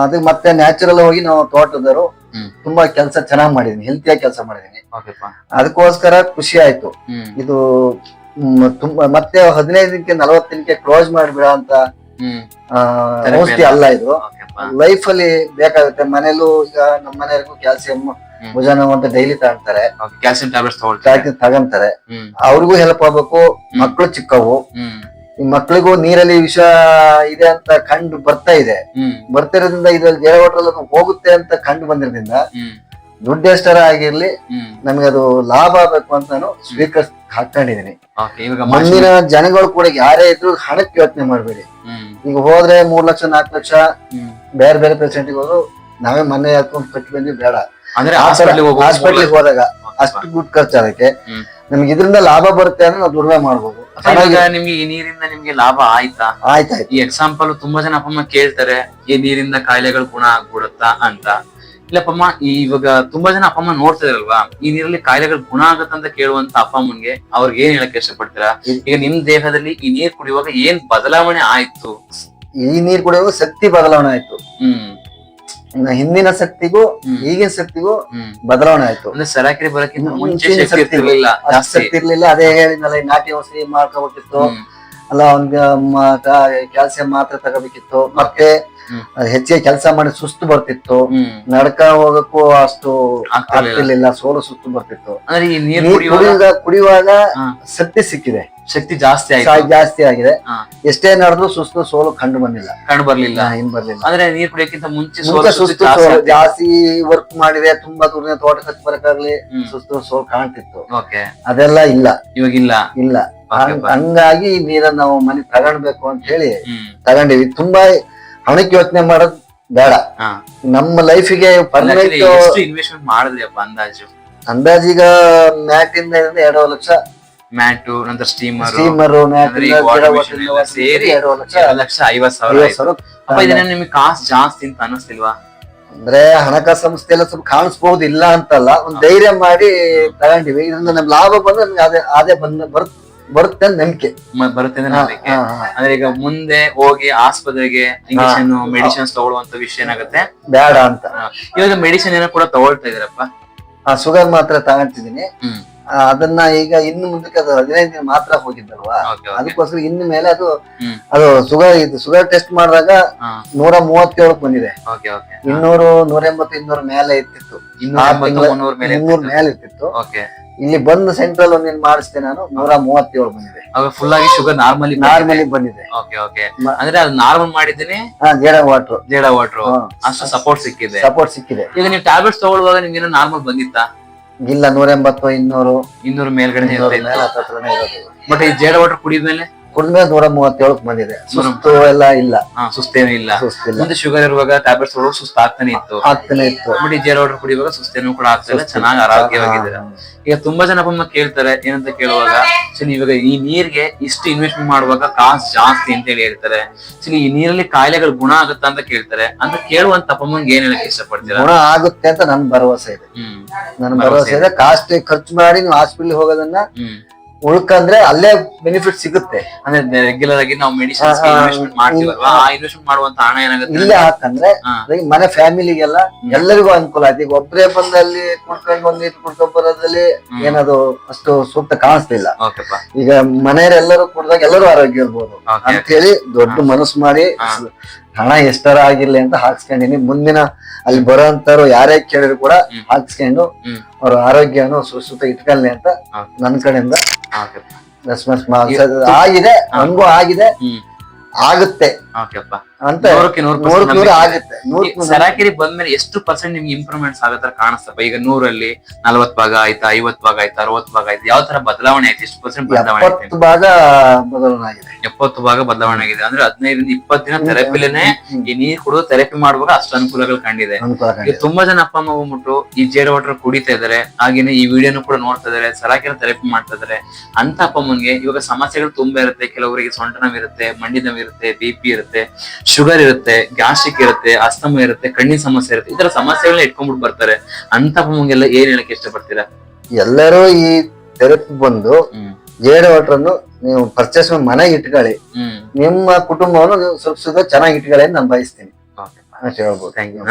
ಅದಕ್ಕೆ ಮತ್ತೆ ನ್ಯಾಚುರಲ್ ಹೋಗಿ ನಾವು ತೋಟದವರು ತುಂಬಾ ಕೆಲಸ ಚೆನ್ನಾಗಿ ಮಾಡಿದೀನಿ ಹೆಲ್ತಿಯಾಗಿ ಕೆಲಸ ಮಾಡಿದೀನಿ. ಅದಕ್ಕೋಸ್ಕರ ಖುಷಿ ಆಯ್ತು. ಇದು ತುಂಬಾ ಮತ್ತೆ ಹದಿನೈದು ದಿನಕ್ಕೆ ನಲವತ್ತು ದಿನಕ್ಕೆ ಕ್ಲೋಸ್ ಮಾಡಿಬಿಡ ಅಂತ ಔಷಧಿ ಅಲ್ಲ. ಇದು. ಲೈಫ್ ಅಲ್ಲಿ ಬೇಕಾಗುತ್ತೆ ಮನೇಲೂ ಈಗ ನಮ್ಮ ಮನೆಯವರಿಗೂ ಕ್ಯಾಲ್ಸಿಯಂ ಭುಜನ ಅಂತ ಡೈಲಿ ತಗೊಂತಾರೆ. ಕ್ಯಾಲ್ಸಿಯಂ ಟ್ಯಾಬ್ಲೆಟ್ಸ್ ತಗೊಳ್ತಾರೆ. ತಗೊಂತಾರೆ. ಅವ್ರಿಗೂ ಹೆಲ್ಪ್ ಆಗ್ಬೇಕು ಮಕ್ಕಳು ಚಿಕ್ಕವು. ಈ ಮಕ್ಕಳಿಗೂ ನೀರಲ್ಲಿ ವಿಷ ಇದೆ ಅಂತ ಕಂಡು ಬರ್ತಾ ಇದೆ. ಬರ್ತಿರೋದ್ರಿಂದ ಇದ್ರಲ್ಲಿ ಜೇಡ ವಾಟರ್ ಹೋಗುತ್ತೆ ಅಂತ ಕಂಡು ಬಂದಿರೋದ್ರಿಂದ ದುಡ್ಡೆಷ್ಟರ ದುಡ್ಡು ಎಷ್ಟರ ಆಗಿರ್ಲಿ ನಮ್ಗೆ ಅದು ಲಾಭ ಆಗ್ಬೇಕು ಅಂತ ನಾನು ಸ್ವೀಕರಿಸ್ ಹಾಕೊಂಡಿದೀನಿ ಮುಂದಿನ ಜನಗಳು ಕೂಡ ಯಾರೇ ಇದ್ರು ಹಣಕ್ಕೆ ಯೋಚನೆ ಮಾಡ್ಬೇಡಿ. ಈಗ ಹೋದ್ರೆ ಮೂರ್ ಲಕ್ಷ ನಾಲ್ಕು ಲಕ್ಷ ಬೇರೆ ಬೇರೆ ಪೇಷಂಟ್ ಹೋದ್ರು ನಾವೇ ಮನೆ ಹಾಕೊಂಡು ಕಟ್ಟಿ ಬಂದ್ವಿ ಬೇಡ. ಅಂದ್ರೆ ಹಾಸ್ಪಿಟ್ಲಿಗೆ ಹೋದಾಗ ಅಷ್ಟು ದುಡ್ಡು ಖರ್ಚು ಅದಕ್ಕೆ. ನಮ್ಗೆ ಇದರಿಂದ ಲಾಭ ಬರುತ್ತೆ ಅಂದ್ರೆ ನಾವು ದುಡಿಮೆ ಮಾಡ್ಬೋದು. ನಿಮ್ಗೆ ಈ ನೀರಿಂದ ನಿಮ್ಗೆ ಲಾಭ ಆಯ್ತಾ? ಆಯ್ತಾಯ್ತು. ಈ ಎಕ್ಸಾಂಪಲ್ ತುಂಬಾ ಜನ ಅಪ್ಪ ಅಮ್ಮ ಕೇಳ್ತಾರೆ ಈ ನೀರಿಂದ ಕಾಯಿಲೆಗಳು ಗುಣ ಆಗ್ಬಿಡುತ್ತಾ ಅಂತ. ಇಲ್ಲಪ್ಪಮ್ಮ ಇವಾಗ ತುಂಬಾ ಜನ ಅಪ್ಪ ಅಮ್ಮ ನೋಡ್ತಿದ್ರಲ್ವಾ? ಈ ನೀರಲ್ಲಿ ಕಾಯಿಲೆಗಳು ಗುಣ ಆಗತ್ತ ಅಂತ ಕೇಳುವಂತ ಅಪ್ಪ ಅಮ್ಮನ್ಗೆ ಅವ್ರಿಗೆ ಏನ್ ಹೇಳಕ್ ಇಷ್ಟಪಡ್ತೀರಾ? ಈಗ ನಿಮ್ ದೇಹದಲ್ಲಿ ಈ ನೀರ್ ಕುಡಿಯುವಾಗ ಏನ್ ಬದಲಾವಣೆ ಆಯ್ತು? ಈ ನೀರ್ ಕುಡಿಯುವಾಗ ಶಕ್ತಿ ಬದಲಾವಣೆ ಆಯ್ತು. ಹ್ಮ್. ಹಿಂದಿನ ಶಕ್ತಿಗೂ ಈಗಿನ ಶಕ್ತಿಗೂ ಬದಲಾವಣೆ ಆಯ್ತು. ಅಂದ್ರೆ ಸರಾಕಿರಿ ಬರಕ್ಕಿಂತ ಮುಂಚೆ ಶಕ್ತಿ ಇರಲಿಲ್ಲ ಜಾಸ್ತಿ. ಶಕ್ತಿ ಇರ್ಲಿಲ್ಲ. ಅದೇ ಹೇಳಿದ್ನಲ್ಲ ನಾಟಿ ಔಷಧಿ ಮಾಡ್ಕೋಬೇಕಿತ್ತು. ಅಲ್ಲ ಅವನ್ಗೆ ಕ್ಯಾಲ್ಸಿಯಂ ಮಾತ್ರ ತಗೋಬೇಕಿತ್ತು. ಮತ್ತೆ ಹೆಚ್ಚಿಗೆ ಕೆಲಸ ಮಾಡಿ ಸುಸ್ತು ಬರ್ತಿತ್ತು. ನಡ್ಕ ಹೋಗಕ್ಕೂ ಅಷ್ಟು ಆಗ್ತಿರ್ಲಿಲ್ಲ. ಸೋಲು ಸುಸ್ತು ಬರ್ತಿತ್ತು. ಕುಡಿಯುವಾಗ ಕುಡಿಯುವಾಗ ಶಕ್ತಿ ಸಿಕ್ಕಿದೆ. ಶಕ್ತಿ ಜಾಸ್ತಿ ಆಗಿದೆ ಜಾಸ್ತಿ ಆಗಿದೆ. ಎಷ್ಟೇ ನಡೆದ್ರು ಸುಸ್ತು ಸೋಲು ಕಂಡು ಬಂದಿಲ್ಲ. ಕಂಡು ಬರ್ಲಿಲ್ಲ. ಇನ್ ಬರ್ಲಿಲ್ಲ. ಅಂದ್ರೆ ನೀರ್ ಕುಡಿಯಕ್ಕಿಂತ ಮುಂಚೆ ಸುಸ್ತು ಜಾಸ್ತಿ ವರ್ಕ್ ಮಾಡಿದೆ ತುಂಬಾ ದೂರ ತೋಟ ಕಚ್ಚಿ ಬರಕಾಗ್ಲಿ. ಸುಸ್ತು ಸೋಲು ಕಾಣ್ತಿತ್ತು. ಅದೆಲ್ಲ ಇಲ್ಲ. ಇವಾಗಿಲ್ಲ. ಇಲ್ಲ. Okay, ಹಂಗ್- ಹಂಗಾಗಿ ನೀರನ್ನ ನಾವು ಮನೆ ತಗೊಂಡ್ಬೇಕು ಅಂತ ಹೇಳಿ ತಗೊಂಡಿವಿ. ತುಂಬಾ ಹಣಕ್ಕೆ ಯೋಚನೆ ಮಾಡೋದ್ ಬೇಡ. ಹಾ. ನಮ್ಮ ಲೈಫಿಗೆ ಪರ್ಮನೆಂಟ್ ಎಷ್ಟು ಇನ್ವೆಸ್ಟ್ಮೆಂಟ್ ಮಾಡಿದ್ರಿ ಅಪ್ಪ ಅಂದಾಜು? ಅಂದಾಜೀಗ ಮ್ಯಾಟ್ ಇಂದ ಹಿಡಿದು ಎರಡು ಲಕ್ಷ. ಮ್ಯಾಟು ನಂತರ ಸ್ಟೀಮರ್ ಸ್ಟೀಮರ್ ಮ್ಯಾಟ್ ಸೇರಿ ಎರಡು ಲಕ್ಷ. ಎರಡು ಲಕ್ಷ ಐವತ್ ಸಾವಿರ ಐವತ್ತು ಆಯ್ತು. ಸಾವಿರ. ಅಪ್ಪ ಇದನ್ನ ನಿಮ್ಗೆ ಕಾಸ್ಟ್ ಜಾಸ್ತಿ ಅಂತ ಅನ್ನಿಸ್ತಿಲ್ವಾ ಅಂದ್ರೆ ಹಣಕಾಸು ಸಂಸ್ಥೆ ಎಲ್ಲ ಸ್ವಲ್ಪ ಕಾಣಿಸ್ಬಹುದು ಇಲ್ಲ ಅಂತಲ್ಲ ಒಂದ್ ಧೈರ್ಯ ಮಾಡಿ ತಗೊಂಡಿವಿ. ಇದರಿಂದ ನಮ್ ಲಾಭ ಬಂದ್ರೆ ನಮ್ಗೆ ಅದೇ ಅದೇ ಬಂದ ಬರ್- ಬರುತ್ತೆ ನಂಬಿಕೆ. ಬರುತ್ತೆ ಅಂದ್ರೆ ನಂಬಿಕೆ. ಅಂದ್ರೆ ಈಗ ಮುಂದೆ ಹೋಗಿ ಆಸ್ಪತ್ರೆಗೆ ಇಂಜೆಕ್ಷನ್ ಮೆಡಿಸಿನ್ಸ್ ತಗೊಳ್ಳುವಂತ ವಿಷಯ ಏನಾಗುತ್ತೆ? ಬೇಡ ಅಂತ. ಆ, ಇವಾಗ ಮೆಡಿಸಿನ್ ಏನೋ ಕೂಡ ತಗೊಳ್ತಾ ಇದೀರಪ್ಪ ಶುಗರ್ ಮಾತ್ರ ತಗೊಂತಿದ್ದೀನಿ ಹ್ಮ್. ಆ, ಅದನ್ನ ಈಗ ಇನ್ನು ಮುಂದಕ್ಕೆ ಅದು ಹದಿನೈದು ದಿನ ಮಾತ್ರ ಹೋಗಿದ್ದಲ್ವಾ? ಅದಕ್ಕೋಸ್ಕರ ಇನ್ನು ಮೇಲೆ ಅದು ಅದು ಶುಗರ್ ಇದು ಶುಗರ್ ಟೆಸ್ಟ್ ಮಾಡಿದಾಗ ನೂರ ಮೂವತ್ತೇಳಕ್ ಬಂದಿದೆ. ಓಕೆ ಓಕೆ ಇನ್ನೂರು ನೂರ ಎಂಬತ್ತು ಇನ್ನೂರ ಮೇಲೆ ಇರ್ತಿತ್ತು. ಇನ್ನೂರ ಮೇಲೆ ಇರ್ತಿತ್ತು. ಓಕೆ ಇಲ್ಲಿ ಬಂದು ಸೆಂಟ್ರಲ್ ಒಂದ್ ಮಾಡಿಸ್ದೆ ನಾನು ನೂರ ಮೂವತ್ತೇಳು ಬಂದಿದೆ. ಫುಲ್ ಆಗಿ ಶುಗರ್ ನಾರ್ಮಲಿ ನಾರ್ಮಲಿ ಬಂದಿದೆ. ಓಕೆ ಓಕೆ ಅಂದ್ರೆ ಅದು ನಾರ್ಮಲ್ ಮಾಡಿದ್ದೀನಿ? ಜೇಡ ವಾಟ್ರು ಜೇಡ ವಾಟ್ರು ಅಷ್ಟು ಸಪೋರ್ಟ್ ಸಿಕ್ಕಿದೆ. ಸಪೋರ್ಟ್ ಸಿಕ್ಕಿದೆ. ಈಗ ನೀವು ಟ್ಯಾಬ್ಲೆಟ್ಸ್ ತಗೊಳ್ಳುವಾಗ ನಿಮ್ಗೆ ನಾರ್ಮಲ್ ಬಂದಿತ್ತಾ? ಇಲ್ಲ ನೂರ ಎಂಬತ್ತು ಇನ್ನೂರು. ಇನ್ನೂರು ಮೇಲ್ಗಡೆ ಬಟ್ ಈ ಜೇಡ ವಾಟರ್ ಕುಡಿದ್ಮೇಲೆ ಕುಡಿದ್ಮೇಲೆ ನೂರ ಮೂವತ್ತೇಳಕ್ ಬಂದಿದೆ. ಸುಸ್ತು ಎಲ್ಲ ಇಲ್ಲ. ಹಾ ಸುಸ್ತೇನೂ ಇಲ್ಲ. ಸುಸ್ತಿಲ್ಲ. ಮುಂದೆ ಶುಗರ್ ಇರುವಾಗ ಟ್ಯಾಬ್ಲೆಟ್ಸ್ ತಗೊಳ್ಳೋಕೆ ಸುಸ್ತು ಆಗ್ತಾನೆ ಇತ್ತು. ಆಗ್ತಾನೆ ಇತ್ತು. ಬಟ್ ಈ ಆರ್ಡರ್ ವಾಟರ್ ಕುಡಿಯುವಾಗ ಸುಸ್ತೇನೂ ಕೂಡ ಆಗ್ತಿಲ್ಲ ಚೆನ್ನಾಗಿ ಆರೋಗ್ಯವಾಗಿದ್ದಾರೆ. ಈಗ ತುಂಬಾ ಜನ ಅಮ್ಮ ಕೇಳ್ತಾರೆ ಏನಂತ ಕೇಳುವಾಗ ಸರಿ ಇವಾಗ ಈ ನೀರ್ಗೆ ಇಷ್ಟು ಇನ್ವೆಸ್ಟ್ಮೆಂಟ್ ಮಾಡುವಾಗ ಕಾಸ್ಟ್ ಜಾಸ್ತಿ ಅಂತ ಹೇಳಿ ಹೇಳ್ತಾರೆ. ಸರಿ ಈ ನೀರಲ್ಲಿ ಕಾಯಿಲೆಗಳು ಗುಣ ಆಗುತ್ತಾ ಅಂತ ಕೇಳ್ತಾರೆ. ಅಂತ ಕೇಳುವಂತ ಅಪ್ಪ ಅಮ್ಮಂಗೆ ಏನ್ ಹೇಳಕ್ ಇಷ್ಟಪಡ್ತೀರಾ? ಗುಣ ಆಗುತ್ತೆ ಅಂತ ನನ್ ಭರವಸೆ ಇದೆ. ಹ್ಮ್. ನನ್ನ ಭರವಸೆ ಇದೆ. ಕಾಸ್ಟ್ ಖರ್ಚು ಮಾಡಿ ನೀವು ಹಾಸ್ಪಿಟಲ್ ಹೋಗೋದನ್ನ ಹ್ಮ್. ಉಳ್ಕಂದ್ರೆ ಅಲ್ಲೇ ಬೆನಿಫಿಟ್ ಸಿಗುತ್ತೆ. ಅಂದ್ರೆ ರೆಗ್ಯುಲರ್ ಆಗಿ ನಾವು ಮೆಡಿಸಿನ್ಸ್ ಇನ್ವೆಸ್ಟ್ಮೆಂಟ್ ಮಾಡ್ತೀವಲ್ವಾ? ಆ ಇನ್ವೆಸ್ಟ್ಮೆಂಟ್ ಮಾಡುವಂತ ಹಣ ಏನಾಗುತ್ತೆ ಇಲ್ಲೇ ಹಾಕಂದ್ರೆ ಮನೆ ಫ್ಯಾಮಿಲಿಗೆಲ್ಲ ಎಲ್ಲರಿಗೂ ಅನುಕೂಲ ಆಯ್ತು. ಈಗ ಒಬ್ಬರೇ ಬಂದಲ್ಲಿ ಕುಡ್ಕೊಂಡು ಒಂದ್ ನೀರು ಕುಡ್ಕೊಂಡ್ ಬರೋದ್ರಲ್ಲಿ. ಏನದು ಅಷ್ಟು ಸೂಕ್ತ ಕಾಣಿಸ್ತಿಲ್ಲ ಓಕೆಪ್ಪ. ಈಗ ಮನೆಯವರೆಲ್ಲರೂ ಕುಡ್ದಾಗ ಎಲ್ಲರೂ ಆರೋಗ್ಯ ಇರ್ಬೋದು. ಅಂತ ಹೇಳಿ ದೊಡ್ಡ ಮನಸ್ಸು ಮಾಡಿ ಹಣ ಎಷ್ಟರ ಆಗಿರ್ಲಿ ಅಂತ ಹಾಕ್ಸ್ಕೊಂಡಿನಿ. ಮುಂದಿನ ಅಲ್ಲಿ ಬರೋಂತವ್ರು ಯಾರೇ ಕೇಳಿದ್ರು ಕೂಡ. ಹಾಕ್ಸ್ಕೊಂಡು. ಅವ್ರ ಆರೋಗ್ಯನು ಸುಸ್ತ ಇಟ್ಕೊಳ್ಳಿ ಅಂತ ನನ್ ಕಡೆಯಿಂದ ಆಗಿದೆ. ನಮಗೂ ಆಗಿದೆ. ಆಗುತ್ತೆ. ಓಕೆಪ್ಪ ಅಂತ ನೂರಕ್ಕೆ ನೂರು ನೂರಕ್ಕೆ ನೂರು ಆಗುತ್ತೆ. ನೂರಕ್ಕೆ ನೂರು ಸರಾಕಿರಿ ಬಂದ್ಮೇಲೆ ಎಷ್ಟು ಪರ್ಸೆಂಟ್ ನಿಮ್ಗೆ ಇಂಪ್ರೂವ್ಮೆಂಟ್ಸ್ ಆಗೋ ತರ ಕಾಣಿಸ್ತಪ್ಪ ಈಗ ನೂರಲ್ಲಿ ನಲ್ವತ್ ಭಾಗ ಆಯ್ತಾ ಐವತ್ ಭಾಗ ಆಯ್ತಾ ಅರವತ್ ಭಾಗ ಆಯ್ತಾ ಯಾವ ತರ ಬದಲಾವಣೆ ಆಯ್ತು ಎಷ್ಟು ಪರ್ಸೆಂಟ್ ಬದಲಾವಣೆ ಆಯ್ತು ಎಪ್ಪತ್ತು ಭಾಗ ಬದಲಾವಣೆ ಆಗಿದೆ ಎಪ್ಪತ್ತು ಭಾಗ ಬದಲಾವಣೆ ಆಗಿದೆ ಅಂದ್ರೆ ಹದಿನೈದರಿಂದ ಇಪ್ಪತ್ತು ದಿನ ಥೆರಪಿಲೇನೆ. ಈ ನೀರ್ ಕುಡಿದು ಥೆರಪಿ ಮಾಡುವಾಗ ಅಷ್ಟು ಅನುಕೂಲಗಳು ಕಂಡಿದೆ. ಅನುಕೂಲ ಈಗ ಕಂಡಿದೆ. ತುಂಬಾ ಜನ ಅಪ್ಪ ಅಮ್ಮ ಹೋಗ್ಬಿಟ್ಟು ಈ ಜೇರ್ ವಾಟರ್ ಕುಡಿತಾ ಇದಾರೆ. ಹಾಗೇನೆ ಈ ವಿಡಿಯೋನು ಕೂಡ ನೋಡ್ತಾ ಇದಾರೆ. ಸರಾಕಿನ ಥೆರಪಿ ಮಾಡ್ತಾ ಇದಾರೆ. ಅಂತ ಅಪ್ಪ ಅಮ್ಮನ್ಗೆ ಇವಾಗ ಸಮಸ್ಯೆಗಳು ತುಂಬಾ ಇರುತ್ತೆ. ಕೆಲವರಿಗೆ ಸೊಂಟ ನೋವು ಇರುತ್ತೆ ಮಂಡಿ ನೋವು ಇರುತ್ತೆ ಬಿ ಪಿ ಇರುತ್ತೆ. ಶುಗರ್ ಇರುತ್ತೆ ಗ್ಯಾಸ್ಟ್ರಿಕ್ ಇರುತ್ತೆ ಅಸ್ತಮ ಇರುತ್ತೆ ಕಣ್ಣಿನ ಸಮಸ್ಯೆ ಇರುತ್ತೆ ಈ ತರ ಸಮಸ್ಯೆಗಳನ್ನ ಇಟ್ಕೊಂಡ್ಬಿಟ್ಟು ಬರ್ತಾರೆ. ಅಂತ ಅಪ್ಪ ಅಮ್ಮಂಗೆಲ್ಲ ಏನ್ ಹೇಳಕ್ ಇಷ್ಟಪಡ್ತೀರಾ? ಎಲ್ಲರೂ ಈ ಥೆರಪಿ ಬಂದು ಜೇಡ ವಾಟರ್ ಅನ್ನು ನೀವು ಪರ್ಚೇಸ್ ಮಾಡಿ ಮನೆಗೆ ಇಟ್ಕೊಳ್ಳಿ. ನಿಮ್ಮ ಕುಟುಂಬವನ್ನು ನೀವು ಸ್ವಲ್ಪ ಸುಖ ಚೆನ್ನಾಗಿ ಇಟ್ಕೊಳ್ಳಿ ಅಂತ ನಾನು ಬಯಸ್ತೀನಿ. ಹೇಳ್ಬೋದು. Thank you